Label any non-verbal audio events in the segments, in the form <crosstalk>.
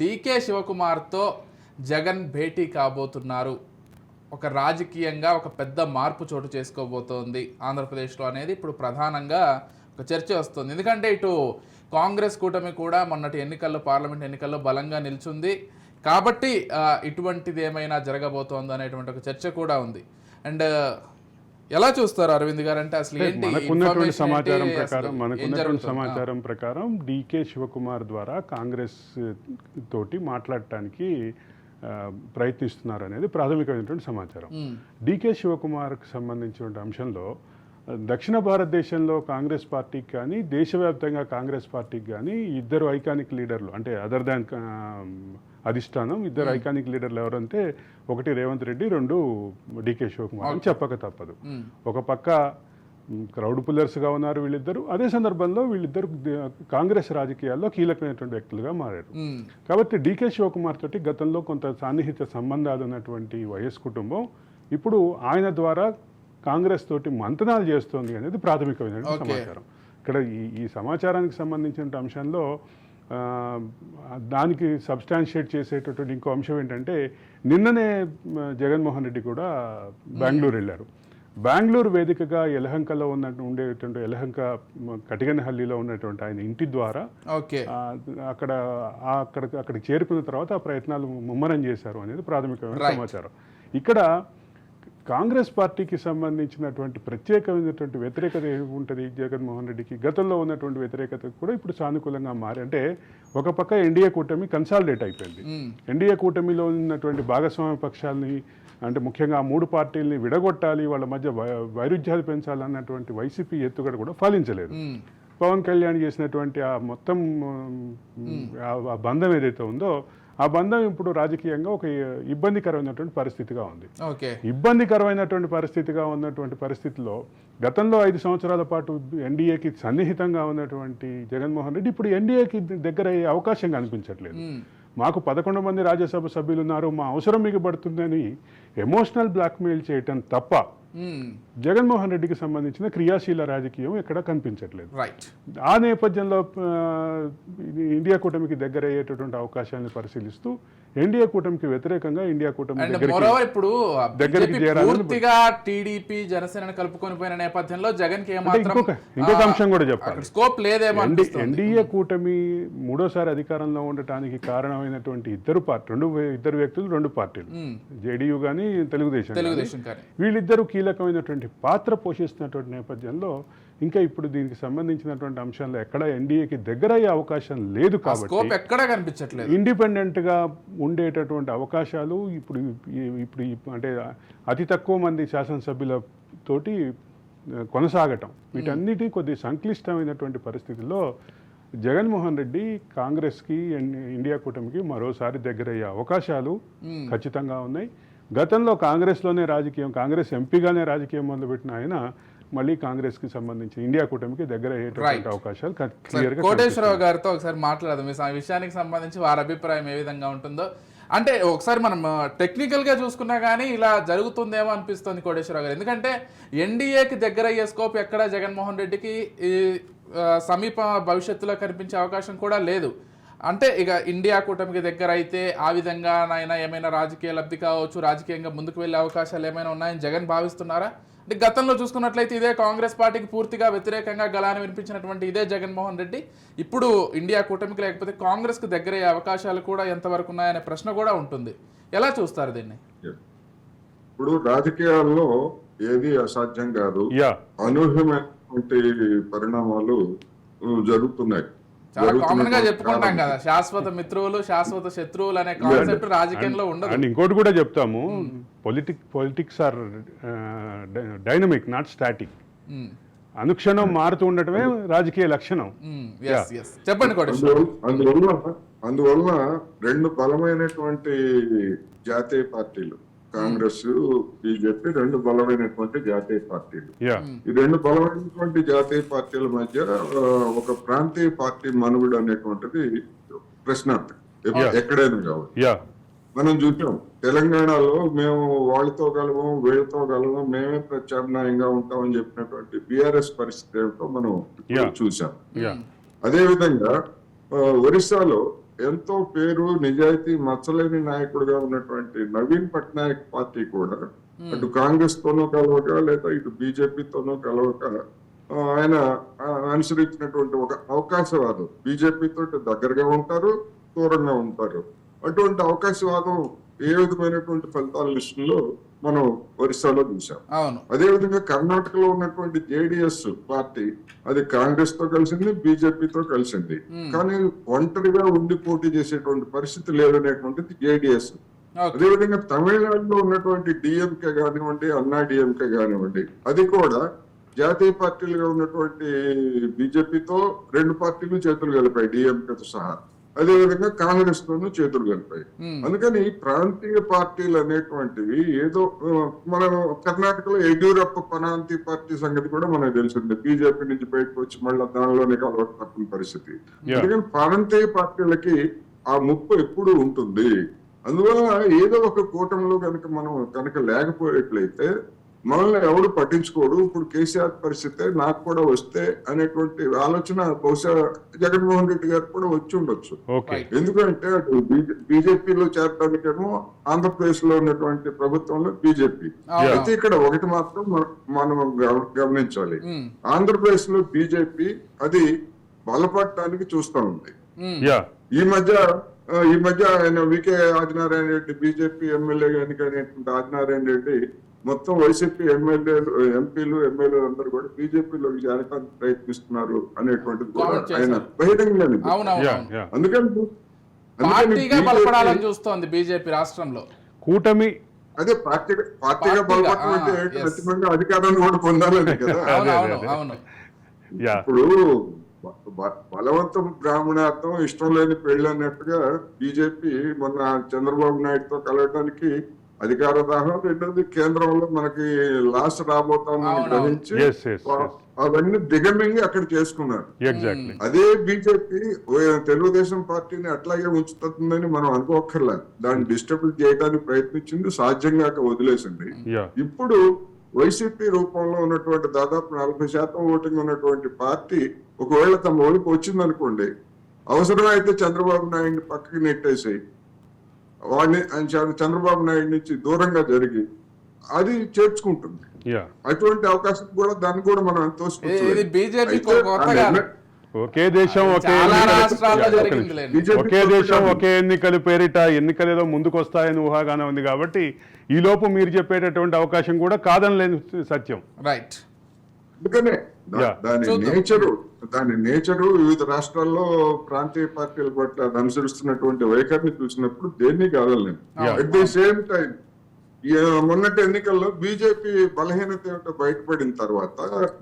DK శివకుమార్తో Jagan భేటీ కాబోతున్నారు. ఒక రాజకీయంగా ఒక పెద్ద మార్పు చోటు చేసుకోబోతోంది. ఆంధ్రప్రదేశ్లో అనేది ఇప్పుడు ప్రధానంగా ఒక చర్చ వస్తుంది. ఎందుకంటే ఇటు కాంగ్రెస్ కూటమి కూడా మొన్నటి ఎన్నికల్లో పార్లమెంట్ ఎన్నికల్లో బలంగా నిల్చుంది. కాబట్టి ఇటువంటిది ఏమైనా జరగబోతోంది అనేటువంటి ఒక చర్చ కూడా ఉంది. అండ్ ఎలా చూస్తారు అరవింద్ గారు అంటే అసలు మనకున్నటువంటి సమాచారం? ప్రకారం మనకున్నటువంటి? సమాచారం ప్రకారం డికే శివకుమార్ ద్వారా కాంగ్రెస్ తోటి మాట్లాడటానికి ప్రయత్నిస్తున్నారు అనేది ప్రాథమికమైనటువంటి సమాచారం. డికే శివకుమార్కి సంబంధించిన అంశంలో దక్షిణ భారతదేశంలో కాంగ్రెస్ పార్టీకి కానీ దేశవ్యాప్తంగా కాంగ్రెస్ పార్టీకి కానీ ఇద్దరు ఐకానిక్ లీడర్లు అంటే అదర్ దాన్ అధిష్టానం ఇద్దరు ఐకానిక్ లీడర్లు ఎవరంటే ఒకటి రేవంత్ రెడ్డి రెండు డికే శివకుమార్ అని చెప్పక తప్పదు. ఒక పక్క క్రౌడ్ పుల్లర్స్గా ఉన్నారు వీళ్ళిద్దరు అదే సందర్భంలో వీళ్ళిద్దరు కాంగ్రెస్ రాజకీయాల్లో కీలకమైనటువంటి వ్యక్తులుగా మారారు. కాబట్టి డీకే శివకుమార్ తోటి గతంలో కొంత సాన్నిహిత సంబంధాలు ఉన్నటువంటి వైఎస్ కుటుంబం ఇప్పుడు ఆయన ద్వారా కాంగ్రెస్ తోటి మంతనాలు చేస్తోంది అనేది ప్రాథమికమైన. సమాచారం ఇక్కడ ఈ ఈ సమాచారానికి సంబంధించిన అంశంలో దానికి సబ్స్టాన్షియేట్ చేసేటటువంటి ఇంకో అంశం ఏంటంటే నిన్ననే జగన్మోహన్ రెడ్డి కూడా బెంగళూరు వెళ్ళారు. బెంగళూరు వేదికగా యలహంకలో ఉన్న ఉండేటువంటి యలహంక కటిగనహల్లిలో ఉన్నటువంటి ఆయన ఇంటి ద్వారా అక్కడ అక్కడ అక్కడికి చేరుకున్న తర్వాత ఆ ప్రయత్నాలు ముమ్మరం చేశారు అనేది ప్రాథమికమైన. సమాచారం. ఇక్కడ కాంగ్రెస్ పార్టీకి సంబంధించినటువంటి ప్రత్యేకమైనటువంటి వ్యతిరేకత ఉంటుంది జగన్మోహన్ రెడ్డికి గతంలో ఉన్నటువంటి వ్యతిరేకత కూడా ఇప్పుడు సానుకూలంగా మారి అంటే ఒక పక్క ఎన్డీఏ కూటమి కన్సాలిడేట్ అయిపోయింది. ఎన్డీఏ కూటమిలో ఉన్నటువంటి భాగస్వామ్య పక్షాలని అంటే ముఖ్యంగా ఆ మూడు పార్టీల్ని విడగొట్టాలి వాళ్ళ మధ్య వై- వైరుధ్యాలు పెంచాలన్నటువంటి వైసీపీ ఎత్తుగడ కూడా ఫలించలేదు. పవన్ కళ్యాణ్ చేసినటువంటి ఆ మొత్తం బంధం ఏదైతే ఉందో ఆ బంధం ఇప్పుడు రాజకీయంగా ఒక ఇబ్బందికరమైనటువంటి పరిస్థితిగా ఉంది ఓకే ఇబ్బందికరమైనటువంటి పరిస్థితిగా ఉన్నటువంటి పరిస్థితిలో గతంలో ఐదు సంవత్సరాల పాటు ఎన్డీఏకి సన్నిహితంగా ఉన్నటువంటి జగన్మోహన్ రెడ్డి ఇప్పుడు ఎన్డీఏకి దగ్గర అయ్యే అవకాశం కనిపించట్లేదు. మాకు పదకొండు మంది రాజ్యసభ సభ్యులు ఉన్నారు మా అవసరం మీకు పడుతుందని ఎమోషనల్ బ్లాక్మెయిల్ చేయటం తప్ప. జగన్మోహన్ రెడ్డికి సంబంధించిన క్రియాశీల రాజకీయం ఎక్కడా కనిపించట్లేదు. రైట్ ఆ నేపథ్యంలో ఇండియా కూటమికి దగ్గర అయ్యేటటువంటి అవకాశాలను పరిశీలిస్తూ ఎన్డీఏ కూటమికి వ్యతిరేకంగా ఇండియా కూటమి ఇప్పుడు దగ్గరికి పూర్తిగా టీడీపీ జనసేనను కలుపుకొని పోయిన నేపథ్యంలో జగన్కి ఇంకొక అంశం కూడా చెప్పాలి. స్కోప్ లేదేమో ఎన్డీఏ కూటమి మూడోసారి అధికారంలో ఉండటానికి కారణమైనటువంటి ఇద్దరు పార్టీ రెండు ఇద్దరు వ్యక్తులు రెండు పార్టీలు. జేడీయూ కానీ తెలుగుదేశం గానీ. తెలుగుదేశం కానీ వీళ్ళిద్దరూ కీలకమైనటువంటి పాత్ర పోషిస్తున్నటువంటి నేపథ్యంలో ఇంకా ఇప్పుడు దీనికి సంబంధించినటువంటి అంశాల్లో ఎక్కడ ఎన్డీఏకి దగ్గర అయ్యే అవకాశం లేదు కాబట్టి ఎక్కడా కనిపించట్లేదు. ఇండిపెండెంట్గా ఉండేటటువంటి అవకాశాలు ఇప్పుడు ఇప్పుడు అంటే అతి తక్కువ మంది శాసనసభ్యులతోటి కొనసాగటం. వీటన్నిటి కొద్ది సంక్లిష్టమైనటువంటి పరిస్థితుల్లో జగన్మోహన్ రెడ్డి కాంగ్రెస్కి ఇండియా కూటమికి మరోసారి దగ్గరయ్యే అవకాశాలు. ఖచ్చితంగా ఉన్నాయి. గతంలో కాంగ్రెస్లోనే రాజకీయం కాంగ్రెస్ ఎంపీగానే రాజకీయం మొదలుపెట్టిన ఆయన మళ్ళీ కాంగ్రెస్కి సంబంధించి ఇండియా కూటమికి దగ్గర అయ్యేటటువంటి Right. అవకాశాలు సార్, క్లియర్గా కోటేశ్వరరావు గారితో ఒకసారి మాట్లాడదాం. ఈ స- విషయానికి సంబంధించి వారి అభిప్రాయం ఏ విధంగా ఉంటుందో. అంటే ఒకసారి మనం టెక్నికల్గా చూసుకున్నా కానీ ఇలా జరుగుతుందేమో అనిపిస్తుంది కోటేశ్వరరావు గారు. ఎందుకంటే ఎన్డీఏకి దగ్గర అయ్యే స్కోప్ ఎక్కడ జగన్మోహన్ రెడ్డికి ఈ ఆ, సమీప భవిష్యత్తులో కనిపించే అవకాశం కూడా లేదు. అంటే ఇక ఇండియా కూటమికి దగ్గర అయితే ఆ విధంగా నాయన ఏమైనా రాజకీయ లబ్ధి కావచ్చు రాజకీయంగా ముందుకు వెళ్ళే అవకాశాలు ఏమైనా ఉన్నాయని జగన్ భావిస్తున్నారా? అంటే గతంలో చూసుకున్నట్లయితే ఇదే కాంగ్రెస్ పార్టీకి పూర్తిగా వ్యతిరేకంగా గలాన్ని వినిపించినటువంటి ఇదే జగన్మోహన్ రెడ్డి. ఇప్పుడు ఇండియా కూటమికి లేకపోతే కాంగ్రెస్కు దగ్గరయ్యే అవకాశాలు కూడా ఎంతవరకు ఉన్నాయనే ప్రశ్న కూడా ఉంటుంది. ఎలా చూస్తారు దీన్ని? ఇప్పుడు రాజకీయాల్లో ఏది అసాధ్యం కాదు. యా. అనూహ్యమైనటువంటి పరిణామాలు జరుగుతున్నాయి. చాలా కామన్గా చెప్పుకుంటాం. కదా శాశ్వత మిత్రువులు శాశ్వత శత్రువులు అనే కాన్సెప్ట్ రాజకీయంలో ఉండదు. అండ్ ఇంకోటి కూడా చెప్తాము politic politics are dynamic not static. అనుక్షణం మారుతూ ఉండటమే రాజకీయ లక్షణం. Yes. చెప్పండి అందువల్ల అందువల్ల అందువల్ల రెండు బలమైనటువంటి జాతీయ పార్టీలు కాంగ్రెస్ బీజేపీ రెండు బలమైనటువంటి జాతీయ పార్టీలు. యా. ఈ రెండు బలమైనటువంటి జాతీయ పార్టీల మధ్య ఒక ప్రాంతీయ పార్టీ మనుగడ అనేటువంటిది Yeah. ఎక్కడైనా కావచ్చు. యా. మనం చూసాం తెలంగాణలో మేము వాళ్ళతో కలవం వీళ్ళతో కలవం మేమే ప్రత్యామ్నాయంగా ఉంటామని చెప్పినటువంటి బీఆర్ఎస్ పరిస్థితి ఏమిటో మనం. చూసాం. యా. అదే విధంగా ఒరిస్సాలో ఎంతో పేరు నిజాయితీ మచ్చలేని నాయకుడిగా ఉన్నటువంటి నవీన్ పట్నాయక్ పార్టీ కూడా అటు కాంగ్రెస్ తోనో కలవక లేదా ఇటు బీజేపీతోనో కలవక ఆయన అనుసరించినటువంటి ఒక అవకాశవాదం. బీజేపీ తోటి దగ్గరగా ఉంటారు దూరంగా ఉంటారు. అటువంటి అవకాశవాదం ఏ విధమైనటువంటి ఫలితాల లిస్టులో మనం ఒరిస్సాలో చూసాం అదేవిధంగా కర్ణాటకలో ఉన్నటువంటి జేడిఎస్ పార్టీ అది కాంగ్రెస్తో కలిసింది బీజేపీతో కలిసింది. కానీ ఒంటరిగా ఉండి పోటీ చేసేటువంటి పరిస్థితి లేదనేటువంటిది జేడిఎస్. అదేవిధంగా తమిళనాడులో ఉన్నటువంటి డిఎంకే కానివ్వండి అన్నా డిఎంకే కానివ్వండి అది కూడా జాతీయ పార్టీలుగా ఉన్నటువంటి బీజేపీతో రెండు పార్టీలు చేతులు కలిపాయి డిఎంకేతో సహా. అదేవిధంగా కాంగ్రెస్ తోనూ చేతులు కలిపాయి. అందుకని ప్రాంతీయ పార్టీలు అనేటువంటివి ఏదో మనం కర్ణాటకలో యడ్యూరప్ప ప్రాంతీయ పార్టీ సంగతి కూడా మనకు తెలిసింది బీజేపీ నుంచి బయటకు వచ్చి మళ్ళీ దానిలోనే కలవక తప్పని పరిస్థితి. అందుకని ప్రాంతీయ పార్టీలకి ఆ ముప్పు ఎప్పుడు ఉంటుంది అందువల్ల ఏదో ఒక కూటమిలో కనుక మనం కనుక లేకపోయేట్లయితే మనల్ని ఎవడు పట్టించుకోడు. ఇప్పుడు కేసీఆర్ పరిస్థితి నాకు కూడా వస్తే అనేటువంటి ఆలోచన బహుశా జగన్మోహన్ రెడ్డి గారు కూడా వచ్చి ఉండొచ్చు. ఎందుకంటే అటు బీజేపీలో చేరడానికేమో ఆంధ్రప్రదేశ్లో ఉన్నటువంటి ప్రభుత్వంలో బీజేపీ. అయితే ఇక్కడ ఒకటి మాత్రం మన- మనం గమ- గమనించాలి. ఆంధ్రప్రదేశ్లో బీజేపీ అది బలపడటానికి చూస్తా ఉంది. ఈ మధ్య ఈ మధ్య ఆయన V K Adinarayana Reddy BJP MLA ఎన్నికైనటువంటి ఆదినారాయణ రెడ్డి మొత్తం వైసీపీ ఎమ్మెల్యేలు ఎంపీలు ఎమ్మెల్యేలు అందరూ కూడా బీజేపీలోకి చేరడానికి ప్రయత్నిస్తున్నారు అనేటువంటిది కూడా ఆయన చేశారు. బహిరంగ అవును అవును యా అవును. యా అందుకని పార్టీగా బలపడాలని చూస్తోంది బీజేపీ రాష్ట్రంలో కూటమి అదే పార్టీగా పార్టీగా బలపడటం అంటే. అంతిమంగా అధికారాన్ని కూడా పొందాలని <laughs> కదా అవును అదే, అవును అదే. అవును యా ఇప్పుడు బలవంతం బ్రాహ్మణార్థం ఇష్టం లేని పెళ్ళి అన్నట్టుగా బీజేపీ మొన్న చంద్రబాబు నాయుడుతో కలవడానికి అధికార దాహం రెండోది కేంద్రంలో మనకి లాస్ రాబోతామని. గ్రహించి. అవన్నీ దిగమింగి అక్కడ చేసుకున్నారు. ఎగ్జాక్ట్లీ అదే బీజేపీ తెలుగుదేశం పార్టీని అట్లాగే ఉంచుతుందని మనం అనుకోక్కర్లేదు దాన్ని డిస్టర్బ్ చేయడానికి ప్రయత్నించింది సాధ్యంగా వదిలేసింది. ఇప్పుడు వైసీపీ రూపంలో ఉన్నటువంటి దాదాపు నలభై శాతం ఓటింగ్ ఉన్నటువంటి పార్టీ ఒకవేళ తమ ఓడికి వచ్చింది అనుకోండి అవసరమైతే చంద్రబాబు నాయుడిని పక్కకి నెట్టేసి వాడిని ఆయన చంద్ర- చంద్రబాబు నాయుడు నుంచి దూరంగా జరిగి అది చేర్చుకుంటుంది. యా అటువంటి అవకాశం కూడా దాన్ని కూడా మనం తోసుకోవచ్చు ఒకే దేశం ఒకే ఒకే దేశం ఒకే ఎన్నికలు పేరిట ఎన్నికలు ఏదో ముందుకు వస్తాయని ఊహాగానం ఉంది కాబట్టి ఈ లోపు మీరు చెప్పేటటువంటి అవకాశం కూడా కాదని లేని సత్యం. రైట్ అందుకనే. దాని. నేచరు దాని నేచరు వివిధ రాష్ట్రాల్లో ప్రాంతీయ పార్టీల పట్ల అనుసరిస్తున్నటువంటి వైఖరిని చూసినప్పుడు దేన్ని Yeah. At the same time మొన్నటి ఎన్నికల్లో బీజేపీ బలహీనత ఏమిటో బయటపడిన తర్వాత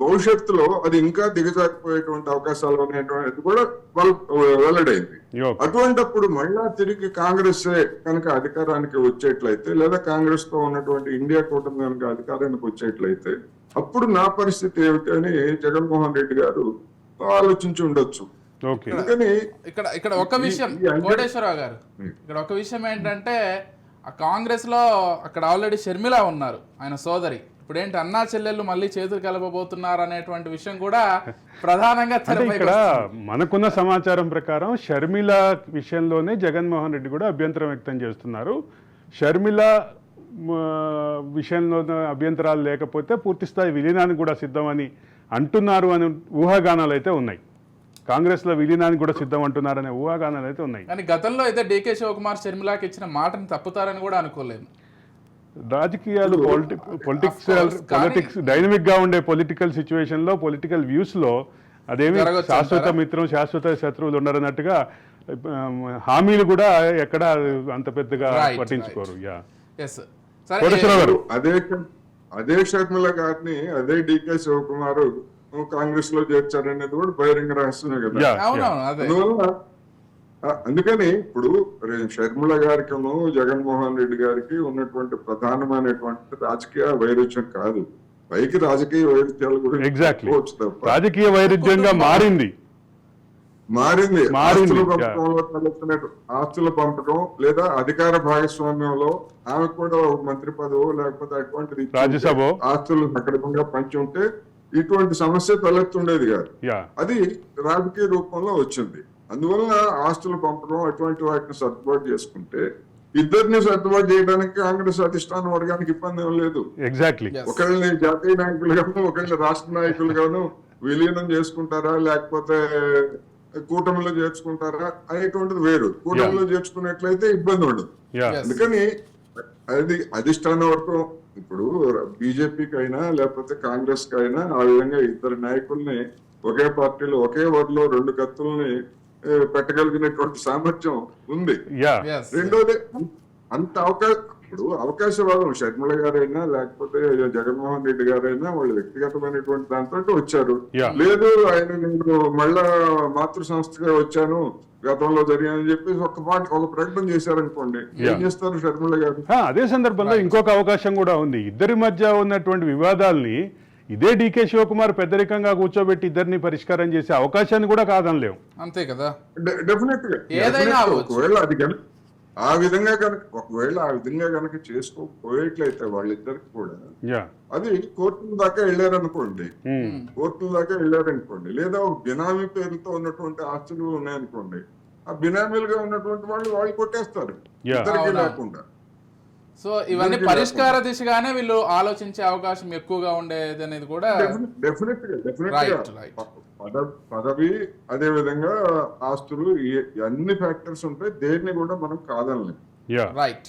భవిష్యత్తులో అది ఇంకా దిగజారిపోయేటువంటి అవకాశాలు అనేటువంటిది కూడా వాళ్ళ- వెల్లడైంది. అటువంటప్పుడు మళ్ళా తిరిగి కాంగ్రెస్ కనుక అధికారానికి వచ్చేట్లయితే లేదా కాంగ్రెస్తో ఉన్నటువంటి ఇండియా కూటమి కనుక అధికారానికి వచ్చేట్లయితే అప్పుడు నా పరిస్థితి ఏమిటి అని జగన్మోహన్ రెడ్డి గారు ఆలోచించి ఉండొచ్చు. ఇక్కడ ఇక్కడ ఒక విషయం కోటేశ్వరరావు గారు. ఇక్కడ ఒక విషయం ఏంటంటే ఆ కాంగ్రెస్లో అక్కడ ఆల్రెడీ షర్మిల ఉన్నారు ఆయన సోదరి. ఇప్పుడు ఏంటి అన్నా చెల్లెళ్ళు మళ్ళీ చేతులు కలపబోతున్నారు అనేటువంటి విషయం కూడా ప్రధానంగా ఇక్కడ. మనకున్న సమాచారం ప్రకారం షర్మిల విషయంలోనే జగన్మోహన్ రెడ్డి కూడా అభ్యంతరం వ్యక్తం చేస్తున్నారు. షర్మిల విషయంలో అభ్యంతరాలు లేకపోతే పూర్తి స్థాయి విలీనానికి కూడా సిద్ధమని అంటున్నారు అని ఊహాగానాలు అయితే ఉన్నాయి. కాంగ్రెస్లో విలీనానికి కూడా సిద్ధం అంటున్నారనే ఊహాగానాలు అయితే ఉన్నాయి. కానీ గతంలో అయితే డీకే శివకుమార్ షర్మిలాకి ఇచ్చిన మాటని తప్పుతారని కూడా అనుకోలేము రాజకీయాలు పొలిటిక్స్ పొలిటిక్స్ డైనమిక్గా ఉండే పొలిటికల్ సిచ్యువేషన్లో పొలిటికల్ వ్యూస్లో అదేమి శాశ్వత? మిత్రం శాశ్వత శత్రువులు ఉండరన్నట్టుగా హామీలు కూడా ఎక్కడ అంత పెద్దగా పట్టించుకోరు. యా అదే అదే షర్మిల గారిని అదే డికే శివకుమార్ కాంగ్రెస్లో చేర్చారనేది కూడా బహిరంగ రహస్యమే కదా. అందువల్ల అందుకని ఇప్పుడు షర్మిల గారికిను జగన్మోహన్ రెడ్డి గారికి ఉన్నటువంటి ప్రధానమైనటువంటి రాజకీయ వైరుధ్యం కాదు. పైకి రాజకీయ వైరుధ్యాలు కూడా తప్ప. రాజకీయ వైరుధ్యంగా మారింది. మారింది. మారింది, ఆస్తుల. పంపకంలో తలెత్తినట్టు ఆస్తుల పంపకం లేదా అధికార భాగస్వామ్యంలో ఆమె కూడా ఒక మంత్రి పదవు లేకపోతే అటువంటిది. ఆస్తులు సక్రమంగా పంచి ఉంటే ఇటువంటి సమస్య తలెత్తుండేది కాదు. యా అది రాజకీయ రూపంలో వచ్చింది. అందువల్ల ఆస్తులు పంపడం అటువంటి వాటిని సర్దుబాటు చేసుకుంటే ఇద్దరిని సర్దుబాటు చేయడానికి కాంగ్రెస్ అధిష్టాన వర్గానికి ఇబ్బంది ఏం లేదు. ఎగ్జాక్ట్లీ. ఒకళ్ళని జాతీయ నాయకులుగాను ఒకళ్ళని రాష్ట్ర నాయకులుగాను విలీనం చేసుకుంటారా లేకపోతే కూటమిలో చేర్చుకుంటారా అనేటువంటిది వేరు. కూటమిలో చేర్చుకున్నట్లయితే ఇబ్బంది ఉండదు. అందుకని అది అధిష్టాన వర్గం ఇప్పుడు బీజేపీకి అయినా లేకపోతే కాంగ్రెస్కి అయినా ఆ విధంగా ఇద్దరు నాయకుల్ని ఒకే పార్టీలో ఒకే వరలో రెండు కత్తుల్ని పెట్టగలిగినటువంటి సామర్థ్యం ఉంది. రెండోది అంత అవకాశం ఇప్పుడు అవకాశవాదం షర్మిల గారైనా లేకపోతే జగన్మోహన్ రెడ్డి గారైనా వాళ్ళు వ్యక్తిగతమైనటువంటి దాంతో వచ్చారు. లేదు ఆయన నేను మళ్ళా మాతృ సంస్థగా వచ్చాను. గతంలో జరిగానని చెప్పేసి ఒక మాట ఒక ప్రకటన చేశారనుకోండి. ఏం. చేస్తారు షర్మిల గారు? ఆ, అదే సందర్భంలో ఇంకొక అవకాశం కూడా ఉంది. ఇద్దరి మధ్య ఉన్నటువంటి వివాదాల్ని ఇదే డీకే శివకుమార్ పెద్దరికంగా కూర్చోబెట్టి ఇద్దరిని పరిష్కారం చేసే అవకాశాన్ని కూడా కాదనలేం అంతే కదా. డెఫినెట్గా ఏదైనా. ఒకవేళ అది కనుక ఆ విధంగా కనుక ఒకవేళ ఆ విధంగా కనుక చేసుకోపోయేట్లయితే వాళ్ళిద్దరికి కూడా యా అది కోర్టుల దాకా వెళ్ళారనుకోండి. ఉమ్. కోర్టుల దాకా వెళ్ళారనుకోండి. లేదా ఒక బినామీ పేరుతో ఉన్నటువంటి ఆస్తులు ఉన్నాయనుకోండి. ఆ బినామీలుగా ఉన్నటువంటి వాళ్ళు వాళ్ళు కొట్టేస్తారు. ఇద్దరికి. లేకుండా. సో ఇవన్నీ పరిష్కార దిశగానే వీళ్ళు ఆలోచించే అవకాశం ఎక్కువగా ఉండేది అనేది కూడా డెఫినెట్గా డెఫినెట్గా పదవి అదే విధంగా ఆస్తులు అన్ని ఫ్యాక్టర్స్ ఉంటాయి దేన్ని కూడా మనం కాదనలేం. Yeah right